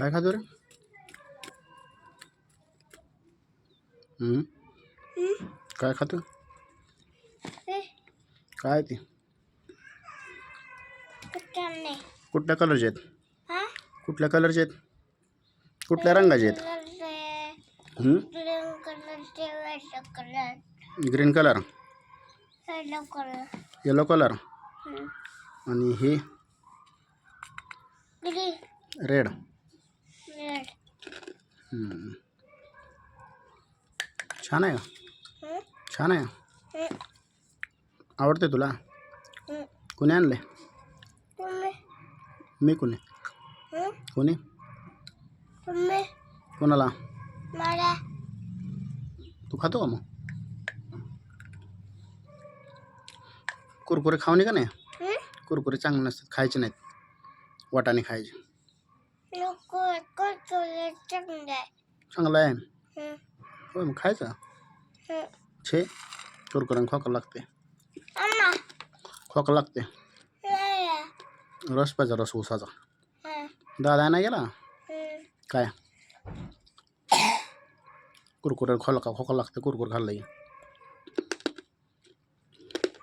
काय खातो रे? काय खातो? काय ते? कुठे कुठल्या कलरचे आहेत? कुठल्या कलरचे आहेत? कुठल्या रंगाचे आहेत? Green colour green colour yellow colour आणि हे? रेड. छान आहे का? छान आहे आवडते तुला? कोणी आणले मी कोणी? कोणी? कोणाला? तू खातो का मग? कुरकुरे खाऊ का नाही? कुरकुरे चांगले नसतात खायचे नाहीत. वाटाणे खायचे. चांगला चांगलं आहे आहे होय मग खायचं छे कुरकुऱ्याने खोका लागते अम्मा खोका लागते नाही रस पाहिजे रस उसाचा दादा नाही गेला काय कुरकुरे खोला का खोका लागते कुरकुर खाल्लं की